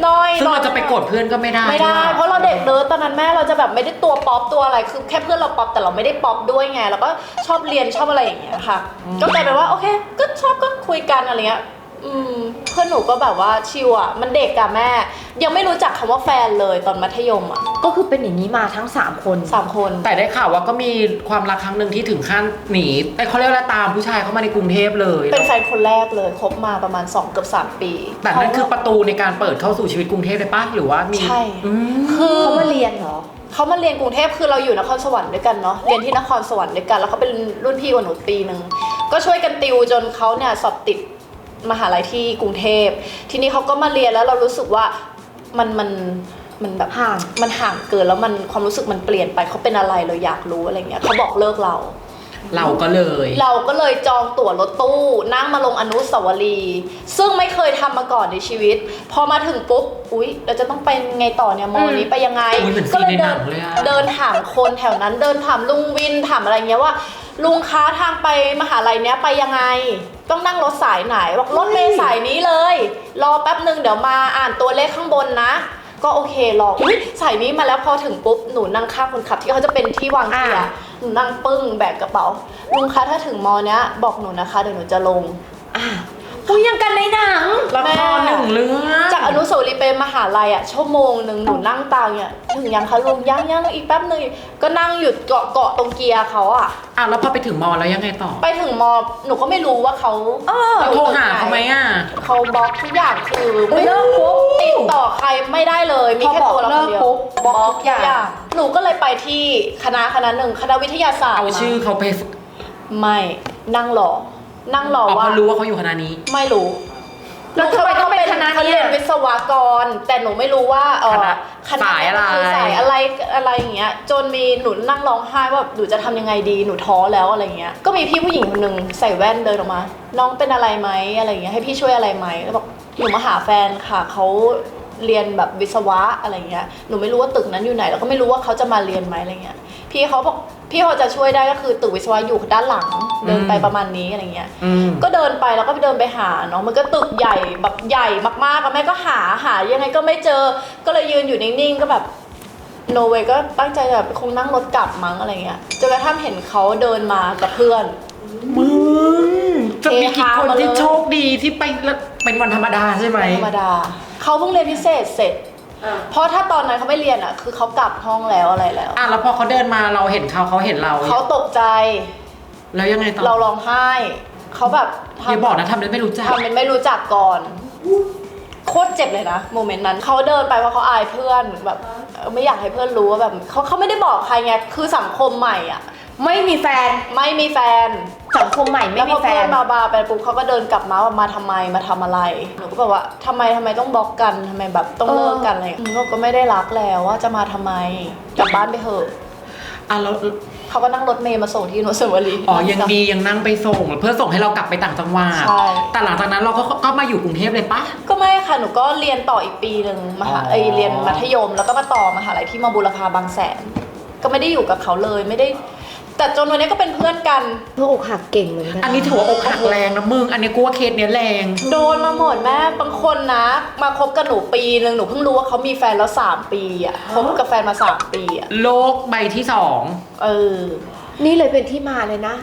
[SPEAKER 1] น้อย
[SPEAKER 2] ซึ่ง
[SPEAKER 1] น้อย
[SPEAKER 2] เราจะไปโกรธเพื่อนก็ไม่ได้
[SPEAKER 1] ไม่ได้ เพราะเราเด็กเนิร์ดตอนนั้นแม่เราจะแบบไม่ได้ตัวป๊อปตัวอะไรคือแค่เพื่อนเราป๊อปแต่เราไม่ได้ป๊อปด้วยไงแล้วก็ชอบเรียนชอบอะไรอย่างเงี้ยค่ะ ก็กลายเป็นว่าโอเค ก็ชอบก็คุยกันอะไรเงี้ย อืมเพื่อนหนูก็แบบว่าชิวอะมันเด็กอะแม่ ยังไม่รู้จักคำว่าแฟนเลยตอนมัธยมอะ
[SPEAKER 4] ก็คือเป็นอย่างนี้มาทั้ง 3 คน
[SPEAKER 1] สามคน
[SPEAKER 2] แต่ได้ข่าวว่าก็มีความรักครั้งหนึ่งที่ถึงขั้นหนีไอ้เขาเรียกว่าตามผู้ชายเข้ามาในกรุงเทพเลย
[SPEAKER 1] เป็นแฟนคนแรกเลยคบมาประมาณ 2 เกือบ 3 ปี
[SPEAKER 2] แต่นั่นคือประตูในการเปิดเข้าสู่ชีวิตกรุงเทพเลยปะหรือว่ามี
[SPEAKER 1] ใช่
[SPEAKER 2] อืม
[SPEAKER 1] คือ
[SPEAKER 4] เขามาเรียนเหรอ
[SPEAKER 1] เขามาเรียนกรุงเทพคือเราอยู่นครสวรรค์ด้วยกันเนาะเรียนที่นครสวรรค์ด้วยกันแล้วเขาเป็นรุ่นพี่กว่าหนูปีหนึ่งก็ช่วยกันติวจนเขาเนี่ยสอบติด มหาลัยที่กรุงเทพ ทีนี้เขาก็มาเรียนแล้วเรารู้สึกว่ามันมันมันแบบ
[SPEAKER 4] ห่าง
[SPEAKER 1] มันห่างเกินแล้วมันความรู้สึกมันเปลี่ยนไปเขาเป็นอะไรเราอยากรู้อะไรเงี้ยเขาบอกเลิกเรา
[SPEAKER 2] เราก็เลย
[SPEAKER 1] เราก็เลยจองตั๋วรถตู้ นั่งมาลงอนุสาวรีย์ซึ่งไม่เคยทำมาก่อนในชีวิต พอมาถึงปุ๊บ อุ๊ย เราจะต้องไปไงต่อเนี่ยมอนี้ไปยังไง
[SPEAKER 2] อุ๊ยเหมือน
[SPEAKER 1] ก็
[SPEAKER 2] ซีนในห
[SPEAKER 1] เดิ
[SPEAKER 2] นังเลยอะ
[SPEAKER 1] เดินถามคนแถวนั้นเดินถามลุงวินถามอะไรเงี้ยว่า ลุงค้าทางไปมหาลัยเนี้ยไปยังไง ต้องนั่งรถสายไหนบอกรถเมล์สายนี้เลย รอแป๊บหนึ่งเดี๋ยวมาอ่านตัวเลขข้างบนนะ ก็โอเครออุ๊ยสายนี้มาแล้วพอถึงปุ๊บหนูนั่งข้างคนขับที่เขาจะเป็นที่วางเกียร์
[SPEAKER 4] อ่า
[SPEAKER 1] หนูนั่งปึ้งแบกกระเป๋าลุงคะถ้าถึงมอเนี้ยบอกหนูนะคะเดี๋ยวหนูจะลง
[SPEAKER 4] อะ คุยยังกันในหนัง
[SPEAKER 2] ละครหนึ่งเรื่อง
[SPEAKER 1] จากอนุสาวรีย์ไปมหาลัยอะชั่วโมงหนึ่งหนูนั่งตามเนี่ยถึงยังคะลุงยังยังอีกแป๊บหนึงก็นั่งหยุดเกาะเกาะตรงเกียร์เขาอะ
[SPEAKER 2] อะแล้วพอไปถึงมอแล้วยังไงต่อ
[SPEAKER 1] ไปถึงมอหนูก็ไม่รู้ว่าเขา
[SPEAKER 4] เออ
[SPEAKER 1] ยู่
[SPEAKER 2] โทร
[SPEAKER 1] ตึก
[SPEAKER 2] หาเขาไหมอะ
[SPEAKER 1] เขาบล็อกทุกอย่างคือ
[SPEAKER 4] เออเลิกปุ๊บ
[SPEAKER 1] ติดต่อใครไม่ได้เลยมีแค่
[SPEAKER 4] พอบอก
[SPEAKER 1] ตัวเราคนเดียว
[SPEAKER 4] เลิกปุ๊บบล็อกทุกอย่าง
[SPEAKER 1] หนูก็เลยไปที่คณะคณะหนึ่งคณะวิทยาศาสตร์
[SPEAKER 2] เอาชื่อเขาไป
[SPEAKER 1] ไม่นั่งรอ นั่งรอ
[SPEAKER 2] อ๋อ
[SPEAKER 1] ว่า
[SPEAKER 2] เขารู้ว่าเขาอยู่คณะนี้
[SPEAKER 1] ไม่รู้
[SPEAKER 4] แล้วทำไมต้องเป็นคณะ
[SPEAKER 1] เขา
[SPEAKER 4] เนี้
[SPEAKER 1] เรี
[SPEAKER 4] ย
[SPEAKER 1] ยนวิศวกร แต่หนูไม่รู้ว่าเออ
[SPEAKER 2] คณะ
[SPEAKER 1] คณะ
[SPEAKER 2] สายอะไร
[SPEAKER 1] คือสายอะไรอะไรอย่างเงี้ย จนมีหนูนั่งร้องไห้ว่าแบบหนูจะทำยังไงดี หนูท้อแล้วอะไรเงี้ย ก็มีพี่ผู้หญิงคนหนึ่งใส่แว่นเดินออกมา น้องเป็นอะไรไหมอะไรเงี้ย ให้พี่ช่วยอะไรไหมแล้วบอกหนูมาหาแฟนค่ะ เขาเรียนแบบวิศวะอะไรเงี้ย หนูไม่รู้ว่าตึกนั้นอยู่ไหน แล้วก็ไม่รู้ว่าเขาจะมาเรียนไหมอะไรเงี้ย พี่เขาบอกพี่เขาจะช่วยได้ก็คือตึกวิศวะอยู่ด้านหลังเดินไป
[SPEAKER 2] อืม
[SPEAKER 1] ประมาณนี้อะไรเงี้ย
[SPEAKER 2] อืม
[SPEAKER 1] ก็เดินไปแล้วก็ไปเดินไปหาเนาะมันก็ตึกใหญ่แบบใหญ่มากๆอะแม่ก็หาหายังไงก็ไม่เจอ ก็เลยยืนอยู่นิ่งๆก็แบบโนเวก็ตั้งใจแบบคงนั่งรถกลับมั้งอะไรเงี้ยจนกระทั่งเห็นเขาเดินมากับเพื่อน
[SPEAKER 2] มึงจะมีกี่คน
[SPEAKER 1] เฮฮามาเลย
[SPEAKER 2] ที่โชคดีที่ไปแล้วเป็นวันธรรมดาใช่ไหม
[SPEAKER 1] ธรรมดาเขาเพิ่งเรียนพิเศษเสร็จ เพราะถ้าตอนนั้นเขาไม่เรียนอะ คือเขากลับห้องแล้วอะไรแล้ว
[SPEAKER 2] อะแล้วพอเขาเดินมาเราเห็นเขาเขาเห็นเรา
[SPEAKER 1] เขาตกใจ
[SPEAKER 2] แล้วยังไงต่อ
[SPEAKER 1] เราร้องไห้ เขาแบบ
[SPEAKER 2] อย่าบอกนะทำได้ไม่รู้จัก
[SPEAKER 1] ทำเป็นไม่รู้จักก่อนโคตรเจ็บเลยนะโมเมนต์นั้นเขาเดินไปเพราะเขาอายเพื่อนแบบเออไม่อยากให้เพื่อนรู้ว่าแบบเขาเขาไม่ได้บอกใครไงคือสังคมใหม่อะ
[SPEAKER 4] ไม่มีแฟน
[SPEAKER 1] ไม่มีแฟน
[SPEAKER 4] สังคมใหม่ไม่
[SPEAKER 1] แล้วพ
[SPEAKER 4] มี
[SPEAKER 1] อ
[SPEAKER 4] แฟ
[SPEAKER 1] เพื่อนนมาบาร์ไปปุ๊บเขาก็เดินกลับมาว่ามาทำไมมาทำอะไรหนูก็บอกว่าทำไมทำไมต้องบล็อกกันทำไมแบบต้องเลิกกันอะไรอย่างเงี้ยหนูก็ไม่ได้รักแล้วว่าจะมาทำไมกลับบ้านไปเถอะ
[SPEAKER 2] อะแล้ว
[SPEAKER 1] เขาก็นั่งรถเมย์มาส่งที่อนุสาวรีย์
[SPEAKER 2] อ๋อยังดียังนั่งไปส่ง เพื่อส่งให้เรากลับไปต่างจังหวัด
[SPEAKER 1] ใช่
[SPEAKER 2] แต่หลังจากนั้นเราก็ก็มาอยู่กรุงเทพเลยปะ
[SPEAKER 1] ก็ไม่ค่ะ หนูก็เรียนต่ออีกปีหนึ่งมหา
[SPEAKER 2] อ๋อ
[SPEAKER 1] เอยเรียนมัธยม แล้วก็มาต่อมหาลัยที่มบุรพาบางแสน ก็ไม่ได้อยู่กับเขาเลย ไม่ได้ แต่จนวันนี้ก็เป็นเพื่อนกัน
[SPEAKER 4] เพื่ออกหักเก่งเหมือนกัน
[SPEAKER 2] อันนี้ถือว่าอกหักแรงนะมึง อันนี้กูว่าเคสเนี้ยแรง
[SPEAKER 1] โดนมาหมดแม่บางคนนะ มาคบกับหนูปีหนึ่งหนูเพิ่งรู้ว่าเขามีแฟนแล้วสามปีอะคบกับแฟนมาสามปีอะ
[SPEAKER 2] โลกใบที่สอง
[SPEAKER 1] เออ
[SPEAKER 4] นี่เลยเป็นที่มาเลยนะ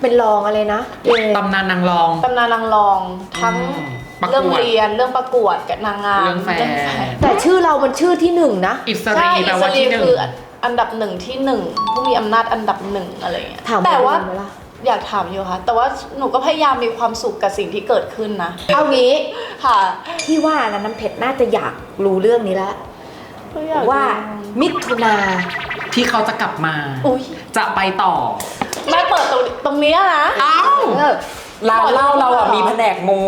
[SPEAKER 4] เป็นรองอะไรนะเรียน
[SPEAKER 2] ตำนานนางรอง
[SPEAKER 1] ตำนานนางรองทั้ง
[SPEAKER 2] อืมประกวด
[SPEAKER 1] เรื่องเรียนเรื่องประกวดกับนางงาม
[SPEAKER 2] เรื่องแฟน
[SPEAKER 4] แต่ชื่อเรามันชื่อที่หนึ่งนะ
[SPEAKER 2] อิส
[SPEAKER 1] ใช่
[SPEAKER 2] รี
[SPEAKER 1] อิ
[SPEAKER 2] แปล
[SPEAKER 1] ส
[SPEAKER 2] ว่า
[SPEAKER 1] รี
[SPEAKER 2] ที่หนึ่ง
[SPEAKER 1] คือ อันดับหนึ่งที่หนึ่งผู้มีอำนาจอันดับหนึ่งอะไรอย่างเงี้ย
[SPEAKER 4] ถาม
[SPEAKER 1] แต่ว่า
[SPEAKER 4] โมเดลไหมล่ะ
[SPEAKER 1] อยากถามอยู่ค่ะ แต่ว่าหนูก็พยายามมีความสุขกับสิ่งที่เกิดขึ้นนะ
[SPEAKER 4] เอางี้
[SPEAKER 1] ค่ะ
[SPEAKER 4] ที่ว่านะน้ำเพชรน่าจะอยากรู้เรื่องนี้แล้วว่ามิถุนา
[SPEAKER 2] ที่เขาจะกลับมา
[SPEAKER 1] อุ้ย
[SPEAKER 2] จะไปต่อ
[SPEAKER 1] แม่เปิดตรงตรงเนี้ยนะ
[SPEAKER 2] อ้าว
[SPEAKER 4] เออ
[SPEAKER 2] ร้านเหล้าเราอะมีแผนกมู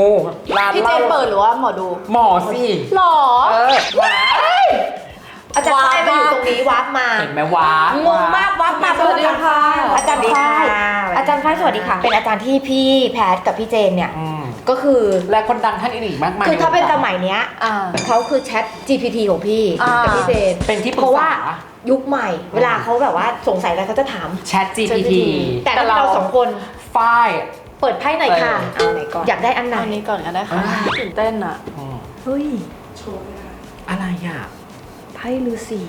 [SPEAKER 2] ร้าน
[SPEAKER 1] พี่
[SPEAKER 2] เห
[SPEAKER 1] เจ
[SPEAKER 2] ล้าน
[SPEAKER 1] เปิดหรือว่าหมอดู
[SPEAKER 2] หมอสิ
[SPEAKER 1] หรอ
[SPEAKER 2] เออว้า
[SPEAKER 4] อาจารย์
[SPEAKER 1] ว้าว
[SPEAKER 4] ฝ้ายมาอยู่ตรงนี้วับมา
[SPEAKER 2] เห็นไหมว้าง
[SPEAKER 4] งมากวับมา
[SPEAKER 1] สวัสดีค่ะ
[SPEAKER 4] อาจารย์ฝ้ายอาจารย์ฝ้ายสวัสดีค่ะ เป็นอาจารย์ที่พี่แพทกับพี่เจนเนี่ย
[SPEAKER 2] อืม
[SPEAKER 4] ก็คือ
[SPEAKER 2] และคนดังท่านอื่นๆมากมาย
[SPEAKER 4] คือถ้าเป็นส
[SPEAKER 2] ใวงกร
[SPEAKER 4] มัยเนี้ย
[SPEAKER 1] อ่า
[SPEAKER 4] เขาคือแชท GPT ของพี่
[SPEAKER 1] อ่า
[SPEAKER 4] กับพี่เจน
[SPEAKER 2] เป็นที่ปรึ
[SPEAKER 4] เพ
[SPEAKER 2] ก
[SPEAKER 4] ราะว่า
[SPEAKER 2] ษา
[SPEAKER 4] ยุคใหม่ เวลาเขาแบบว่าสงสัยอะไรเขาจะถาม
[SPEAKER 2] Chat GPT
[SPEAKER 4] แต่ถ้าเราสองคน
[SPEAKER 2] ฝ้าย
[SPEAKER 4] เปิดไพ่หน่อยค่ะ
[SPEAKER 2] เออเอาไหนก่อน
[SPEAKER 4] อยากได้อันไหน
[SPEAKER 1] อันนี้ก่อนก็ได้ค่ะ
[SPEAKER 2] อ่า
[SPEAKER 1] ตื่นเต้นอะ
[SPEAKER 2] อืม
[SPEAKER 3] เฮ้ย
[SPEAKER 2] อะไรอะ
[SPEAKER 3] ไพ่ฤาษี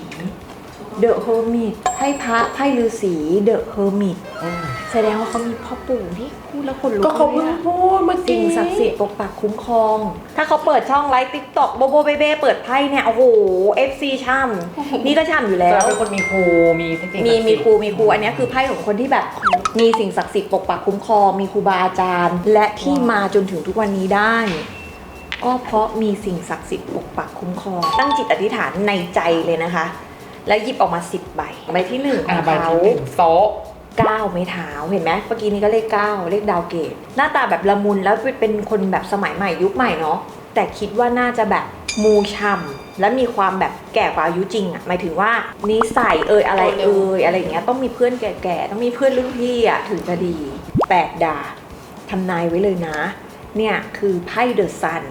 [SPEAKER 3] เดอะเฮอร์มิตไพ่พระไพ่ฤาษีเดอะเฮอร์มิต
[SPEAKER 2] อืม
[SPEAKER 3] แสดงว่าเขามีพ่อปู่ที่พูดแล้วคนลุก
[SPEAKER 2] ก็เขา
[SPEAKER 3] ล
[SPEAKER 2] เพิ่
[SPEAKER 3] ย
[SPEAKER 2] ง
[SPEAKER 3] อะ
[SPEAKER 2] พูดเมื่อกี้
[SPEAKER 3] สิ่งศักดิ์สิทธิ์ปกปักคุ้มครอง ถ้าเขาเปิดช่องไลฟ์ติ๊กต็อกโบโบเบเบ้เปิดไพ่เนี่ยโอ้โห FC ช่ำนี่ก็ช่ำอยู่
[SPEAKER 2] แล้
[SPEAKER 3] แล้วว
[SPEAKER 2] เป็นคนมีครูมีเทคนิค
[SPEAKER 3] มีมีครูมีครูอันเนี้ยคือไพ่ของคนที่แบบมีสิ่งศักดิ์สิทธิ์ปกปักคุ้มครองมีครูบาอาจารย์ และที่มาจนถึงทุกวันนี้ได้ ก็เพราะมีสิ่งศักดิ์สิทธิ์ปกปักคุ้มครอง ตั้งจิตอธิษฐานในใจเลยนะคะ แล้วหยิบออกมาสิบใบ ใบที่หนึ่งข
[SPEAKER 2] อ่า
[SPEAKER 3] อง
[SPEAKER 2] ใบ
[SPEAKER 3] เขา
[SPEAKER 2] ที่หนึ่งโซะ
[SPEAKER 3] เก้าไม้เท้าเห็นไหมเมื่อกี้นี้ก็เลขเก้าเลขดาวเกต หน้าตาแบบละมุนแล้วเป็นคนแบบสมัยใหม่ยุคใหม่เนาะแต่คิดว่าน่าจะแบบมูช่ำและมีความแบบแก่กว่าอายุจริงอะ่ะหมายถึงว่านิสัยเอ่ยอะไรเอ่ยอะไรอย่างเงี้ยต้องมีเพื่อนแก่ๆต้องมีเพื่อนรุ่นพี่อะ่ะถึงจะดีแปดดาบ ทำนายไว้เลยนะ เนี่ยคือไพ่เดอะซัน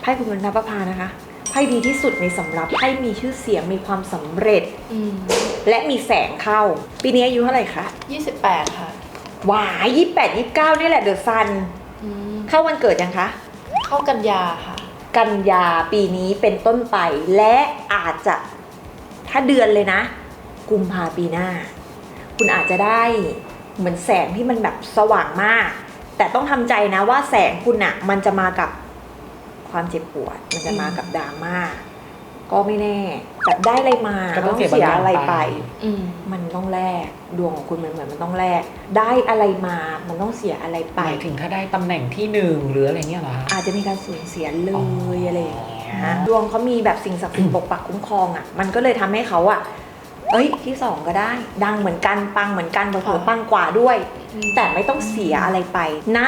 [SPEAKER 3] ไพ่คุณวรรณประภานะคะไพ่ดีที่สุดในสำรับไพ่มีชื่อเสียงมีความสำเร็จ
[SPEAKER 1] อืม
[SPEAKER 3] และมีแสงเข้า ปีนี้อายุเท่าไหร่คะ
[SPEAKER 1] ยี่สิบแปดค่ะ
[SPEAKER 3] หวายยี่แปดยี่เก้านี่แหละเดอะซัน
[SPEAKER 1] อืม
[SPEAKER 3] เข้าวันเกิดยังคะ
[SPEAKER 1] เข้ากันยาค่ะ
[SPEAKER 3] กันยาปีนี้เป็นต้นไป และอาจจะถ้าเดือนเลยนะ กุมภาปีหน้า คุณอาจจะได้เหมือนแสงที่มันแบบสว่างมาก แต่ต้องทำใจนะว่าแสงคุณอะมันจะมากับ ความเจ็บปวด มันจะมากับดราม่าก็ไม่แน่แบบได้อะไรมา
[SPEAKER 2] ก็ต้องเสียบางอย่าง
[SPEAKER 3] อะไรไป
[SPEAKER 2] ไป
[SPEAKER 1] อืม
[SPEAKER 3] มันต้องแลกดวงของคุณมันเหมือนมันต้องแลกได้อะไรมามันต้องเสียอะไร
[SPEAKER 2] ห
[SPEAKER 3] ไป
[SPEAKER 2] มายถึงถ้าได้ตำแหน่งที่หนึ่งหรืออะไรเงี้ยเหรอคะ
[SPEAKER 3] อาจจะมีการสูญเสียเล
[SPEAKER 2] อ๋
[SPEAKER 3] ย
[SPEAKER 2] ออ
[SPEAKER 3] อะไรอย่างเงี้ยดวงเขามีแบบสิ่งศักดิ์สิทธิ์ปกปักคุ้มครองอะ มันก็เลยทำให้เขาอะเอ้ยที่สองก็ได้ ดังเหมือนกันปังเหมือนกันเผื่อๆปังกว่าด้วย แต่ไม่ต้องเสียอะไรไปณ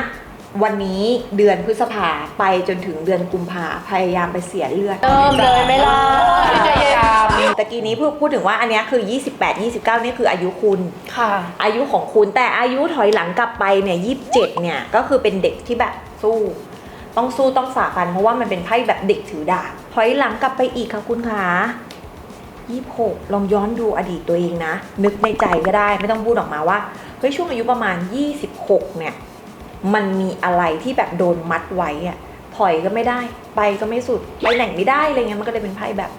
[SPEAKER 3] วันนี้เดือนพฤษภาไปจนถึงเดือนกุมภาพยายามไปเสียเลือด
[SPEAKER 4] เริ่มเลยไหม่ล่ะ
[SPEAKER 1] ใจเย็น
[SPEAKER 3] ตะกี้นี้พูดพูดถึงว่าอันเนี้ยคือ 28 29 นี่คืออายุคุณ
[SPEAKER 1] ค่ะ
[SPEAKER 3] อายุของคุณแต่อายุถอยหลังกลับไปเนี่ยยี่สิบเจ็ดเนี่ย ก็คือเป็นเด็กที่แบบสู้ ต้องสู้ต้องฝ่าฟัน เพราะว่ามันเป็นไพ่แบบเด็กถือดาบถอยหลังกลับไปอีกค่ะคุณคะยี่หกลองย้อนดูอดีตตัวเองนะ นึกในใจก็ได้ไม่ต้องพูดออกมาว่าเฮ้ยช่วงอายุประมาณ 26 เนี่ย มันมีอะไรที่แบบโดนมัดไว้อะถอยก็ไม่ได้ ไปก็ไม่สุด ไปไหนไม่ได้อะไรเงี้ยมันก็เลยเป็นไพ่แบบ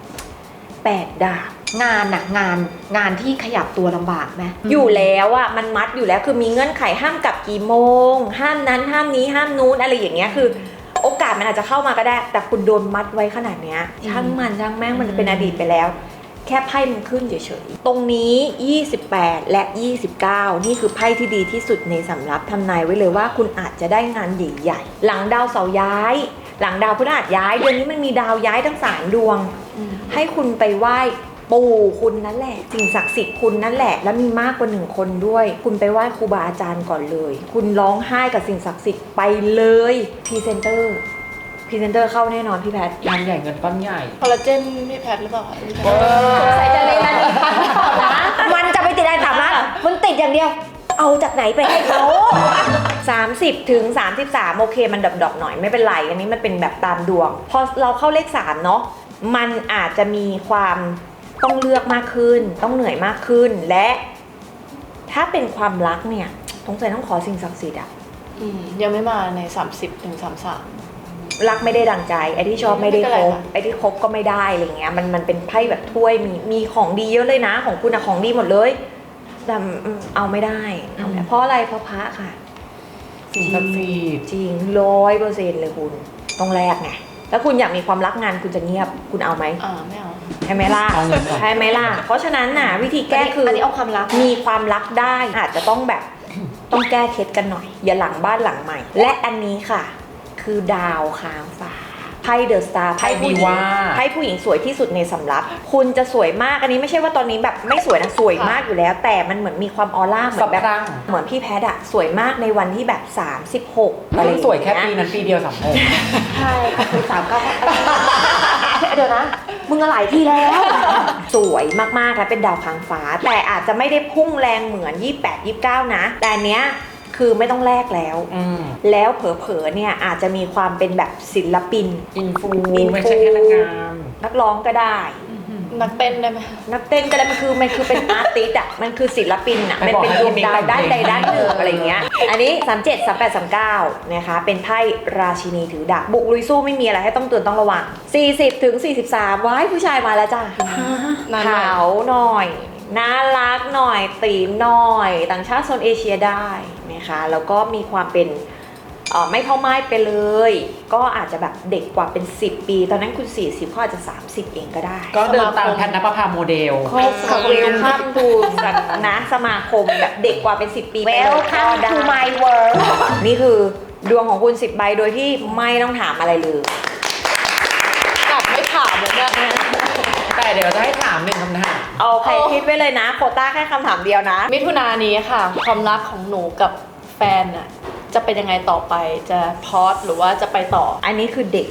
[SPEAKER 3] แปดดาบ
[SPEAKER 4] งานน่ะงานงานที่ขยับตัวลำบากไหม
[SPEAKER 3] อยู่แล้วอะมันมัดอยู่แล้วคือมีเงื่อนไขห้ามกลับกี่โมง ห้ามนั้นห้ามนี้ห้ามนู้นอะไรอย่างเงี้ยคือ โอกาสมันอาจจะเข้ามาก็ได้ แต่คุณโดนมัดไว้ขนาดเนี้ยช่างมันช่างแม่งมันเป็นอดีตไปแล้ว แค่ไพ่มันขึ้นเฉยๆ ตรงนี้ 28 และ 29 นี่คือไพ่ที่ดีที่สุดในสำรับทำนายไว้เลยว่าคุณอาจจะได้งานใหญ่ๆ หลังดาวเสาร์ย้าย หลังดาวพฤหัสย้าย เดือนนี้มันมีดาวย้ายทั้งสามดวง ให้คุณไปไหว้ปู่คุณนั่นแหละ สิ่งศักดิ์สิทธิ์คุณนั่นแหละ แล้วมีมากกว่าหนึ่งคนด้วย คุณไปไหว้ครูบาอาจารย์ก่อนเลย คุณร้องไห้กับสิ่งศักดิ์สิทธิ์ไปเลยพรีเซนเตอร์พ รีเซนเตอร์เข้าแน่นอนพี่แพท
[SPEAKER 2] งานใหญ่เงินก้อนใหญ่
[SPEAKER 1] คอลลาเจนพี่แพทหรือเปล่าคะพี่แพท
[SPEAKER 4] สงสัยจะเลยนะมันจะไปติดอะไรถามนะมันติดอย่างเดียว เอาจากไหนไปให้เขา
[SPEAKER 3] 30 ถึง 33 โอเค มันดรอปๆหน่อยไม่เป็นไร อันนี้มันเป็นแบบตามดวง พอเราเข้าเลข 3 เนาะมันอาจจะมีความต้องเลือกมากขึ้น ต้องเหนื่อยมากขึ้นและ ถ้าเป็นความรักเนี่ยสงสัยต้องขอสิ่งศักดิ์สิทธิ์อะ
[SPEAKER 1] อืมยังไม่มาใน 30ถึง33
[SPEAKER 3] รักไม่ได้ดังใจ ไอ้ที่ชอบไม่ได้
[SPEAKER 1] ไม่เป็น
[SPEAKER 3] ค
[SPEAKER 1] ไร
[SPEAKER 3] บ
[SPEAKER 1] ค่ะ
[SPEAKER 3] ไอ้ที่คบก็ไม่ได้อะไรเงี้ยมันมันเป็นไพ่แบบถ้วยมีมีของดีเยอะเลยนะ ของคุณอะของดีหมดเลยแต่อืมเอาไม่ได้เอาไม่ได้ เพราะอะไรเพราะพระค่ะ
[SPEAKER 2] สิ่งศักดิ์สิทธิ์
[SPEAKER 3] จริงร้อยเปอร์เซ็นต์เลยคุณต้องแลกไงแล้วคุณอยากมีความรักงานคุณจะเงียบคุณเอาไหม
[SPEAKER 1] อ่าไม่เอา
[SPEAKER 3] ใช่ไหมล่ะ
[SPEAKER 2] เอาเงินก่อน
[SPEAKER 3] ใช่ไหมล่ะเพราะฉะนั้นน่ะ วิธีแก้คือ
[SPEAKER 4] อั
[SPEAKER 3] อั
[SPEAKER 4] นนี้เอาความรัก
[SPEAKER 3] มีความรักได้อาจจะต้องแบบต้องแก้เคล็ดกันหน่อย อย่าหลังบ้านหลังใหม่ และอันนี้ค่ะ คือดาวค้างฟ้าไพ่เดอะสตาร์ไพ่ผู้หญิง
[SPEAKER 2] ไพ่ดีว่า
[SPEAKER 3] ไพ่ผู้หญิงสวยที่สุดในสำรับคุณจะสวยมากอันนี้ไม่ใช่ว่าตอนนี้แบบไม่สวยนะสวยมากอยู่แล้ว แต่มันเหมือนมีความออร่าเหมื
[SPEAKER 2] สะ
[SPEAKER 3] อนแบบ
[SPEAKER 2] พรั่ง
[SPEAKER 3] เหมือนพี่แพทย์อะสวยมากในวันที่แบบ 36อะไร
[SPEAKER 2] เพิ่งสวยแค่
[SPEAKER 3] อาง
[SPEAKER 2] ปี
[SPEAKER 3] เงี้
[SPEAKER 2] นั้นปีเดียวสามหก
[SPEAKER 4] ใช่ค่ะคือสามเก้าเดี๋ยวนะมึงอะหลายทีแล้ว
[SPEAKER 3] สวยมากๆและเป็นดาวค้างฟ้า แต่อาจจะไม่ได้พุ่งแรงเหมือน 28 29 นะ แต่อันเนี้ย คือไม่ต้องแลกแล้ว
[SPEAKER 2] อืม
[SPEAKER 3] แล้วเผลอๆเนี่ยอาจจะมีความเป็นแบบศิลปิน
[SPEAKER 2] อินฟู
[SPEAKER 3] อินฟู
[SPEAKER 2] ไม่ใช่แค่นางงาม
[SPEAKER 3] นักร้องก็ได้
[SPEAKER 1] นักเต้นได้ไหม
[SPEAKER 3] นักเต้นก็ได้มันคือมันคือเป็น อาร์ติสต์อะมันคือศิลปินอะ
[SPEAKER 2] ไป
[SPEAKER 3] มัน
[SPEAKER 2] บอก
[SPEAKER 3] เป็น
[SPEAKER 2] ให้
[SPEAKER 3] ดวงดาว
[SPEAKER 2] พี่มิกแต่ง
[SPEAKER 3] ด้านใด
[SPEAKER 2] เพลง
[SPEAKER 3] ด้านหนึ่งอะไรเงี้ย อันนี้ 37 38 39นะคะเป็นไพ่ราชินีถือดาบบุกลุยสู้ไม่มีอะไรให้ต้องเตือนต้องระวัง 40ถึง43ว้ายผู้ชายมาแล้วจ้า
[SPEAKER 1] นานหน่อย
[SPEAKER 3] ขาวหน่อย น่ารักหน่อยตีมหน่อย ต่างชาติโซนเอเชียได้นะคะแล้วก็มีความเป็นเอ่อไม่พ่อไม้ไปเลย ก็อาจจะแบบเด็กกว่าเป็น 10 ปี ตอนนั้นคุณ 40เขาอาจจะ 30 เองก็ได้
[SPEAKER 2] ก็เดินตามแพทนปภาโมเดล
[SPEAKER 3] ครอบครัวเวลคัมทูนะสมาคมแบบเด็กกว่าเป็น 10 ปีไปเลยก็
[SPEAKER 4] Welcome
[SPEAKER 3] ได้
[SPEAKER 4] to my world
[SPEAKER 3] นี่คือดวงของคุณ 10 ใบโดยที่ไม่ต้องถามอะไรเลย
[SPEAKER 1] กลับไม่ถามเลยเนี่ย
[SPEAKER 2] แต่ เดี๋ยวจะให้ถามหนึ่งคำถาม
[SPEAKER 3] โอเคคิดไว้เลยนะ โควต้าแค่คำถามเดียวนะ
[SPEAKER 1] มิถุนายนนี้ค่ะ ความรักของหนูกับแฟนน่ะจะเป็นยังไงต่อไปจะพอดหรือว่าจะไปต่อ
[SPEAKER 3] อันนี้คือเด็ก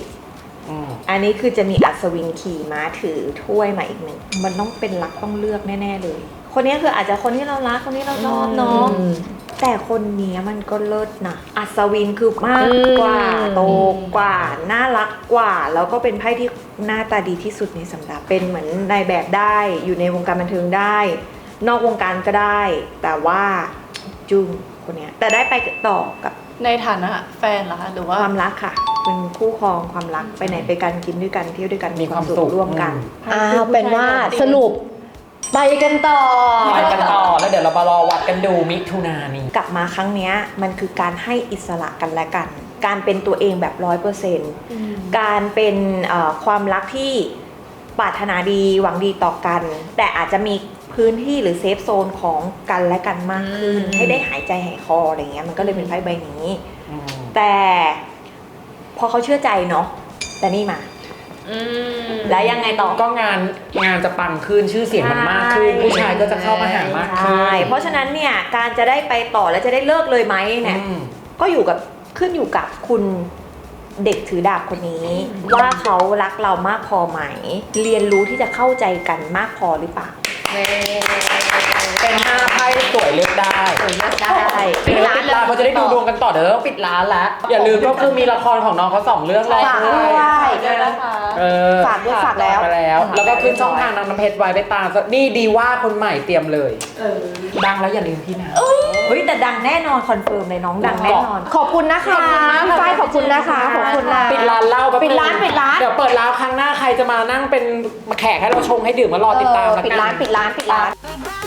[SPEAKER 2] อืม
[SPEAKER 3] อันนี้คือจะมีอัศวินขี่ม้าถือถ้วยมาอีกหนึ่ง มันต้องเป็นรักต้องเลือกแน่ ๆ เลย คนนี้คืออาจจะคนที่เรารักคนที่เราชอบเนาะ แต่คนเนี้ยมันก็เลิศนะ อัศวินคือมากกว่า
[SPEAKER 4] อืม
[SPEAKER 3] โตกว่า น่ารักกว่า แล้วก็เป็นไพ่ที่หน้าตาดีที่สุดในสำรับเป็นเหมือนนายแบบได้ อยู่ในวงการบันเทิงได้ นอกวงการก็ได้ แต่ว่าจุ้งคนเนี้ย แต่ได้ไปต่อกับ
[SPEAKER 1] ในฐานะแฟนเหรอคะหรือว่า
[SPEAKER 3] ความรักค่ะ เป็นคู่ครองความรักไปไหนไปกันกินด้วยกันเที่ยวด้วยกัน
[SPEAKER 2] มีความสุข
[SPEAKER 3] ร่วมกัน
[SPEAKER 4] อ้าวเป็นว่าสรุป ไปกันต่อ
[SPEAKER 2] ไปกันต่อแล้วเดี๋ยวเรามารอวัดกันดูมิถุนายนนี้
[SPEAKER 3] กลับมาครั้งเนี้ยมันคือการให้อิสระกันและกัน การเป็นตัวเองแบบร้อยเปอร์เซ็นต์การเป็นเอ่อความรักที่ปรารถนาดีหวังดีต่อกัน แต่อาจจะมีพื้นที่หรือเซฟโซนของกันและกันมากขึ้น
[SPEAKER 2] อืม
[SPEAKER 3] ให้ได้หายใจหายคออะไรเงี้ยมันก็เลยเป็นไพ่ใบนี้
[SPEAKER 2] อืม
[SPEAKER 3] แต่พอเขาเชื่อใจเนาะแต่นี่มา แล้วยังไงต่อ
[SPEAKER 2] ก็งานงานจะปังขึ้นชื่อเสียงมันมากขึ้นผู้ชายก็จะเข้ามาหามากขึ้น
[SPEAKER 3] ใช่เพราะฉะนั้นเนี่ยการจะได้ไปต่อและจะได้เลิกเลยไหมเนี่ย
[SPEAKER 2] อืม
[SPEAKER 3] ก็อยู่กับขึ้นอยู่กับคุณเด็กถือดาบคนนี้ ว่าเขารักเรามากพอไหม เรียนรู้ที่จะเข้าใจกันมากพอหรือเปล่า
[SPEAKER 2] เป็นห้าไพ่สวยเลือกได้
[SPEAKER 3] ได้
[SPEAKER 2] ปิดร้านปิดร้านเขาจะได้ดูดวงกันต่อเดี๋ยวเราต้องปิดร้านแล้วอย่าลืมก็คือมีละครของน้องเขาสองเรื่องแล้ว
[SPEAKER 4] ฝากด้
[SPEAKER 2] ด้
[SPEAKER 4] ว
[SPEAKER 2] วยย
[SPEAKER 1] ด้วยนะคะ
[SPEAKER 2] เออ
[SPEAKER 4] ฝากด้วยฝากแล้ว
[SPEAKER 2] ไปแล้ว แล้วก็ขึ้นช่องทางน้องน้ำเพชรไว้ไปตามนี่ดีว่าคนใหม่เตรียมเลยดังแล้วอย่าลืมพี่นะ
[SPEAKER 3] เฮ้ยแต่ดังแน่นอนคอนเฟิร์มเลยน้องดังแน่นอน
[SPEAKER 4] ขอบคุณนะคะพี่ฝ้ายขอบคุณนะคะขอบคุณนะ
[SPEAKER 2] ปิดร้านเหล้าแป๊บง
[SPEAKER 4] ปิดร้านปิดร้าน
[SPEAKER 2] เดี๋ยวเปิดร้านครั้งหน้าใครจะมานั่งเป็นแขกให้เราชงให้ดื่มมารอติดตาม
[SPEAKER 4] เออ
[SPEAKER 2] แล้ว
[SPEAKER 4] ปิด
[SPEAKER 2] กั
[SPEAKER 4] ร้านปิดร้านปิดร้าน
[SPEAKER 1] Bye.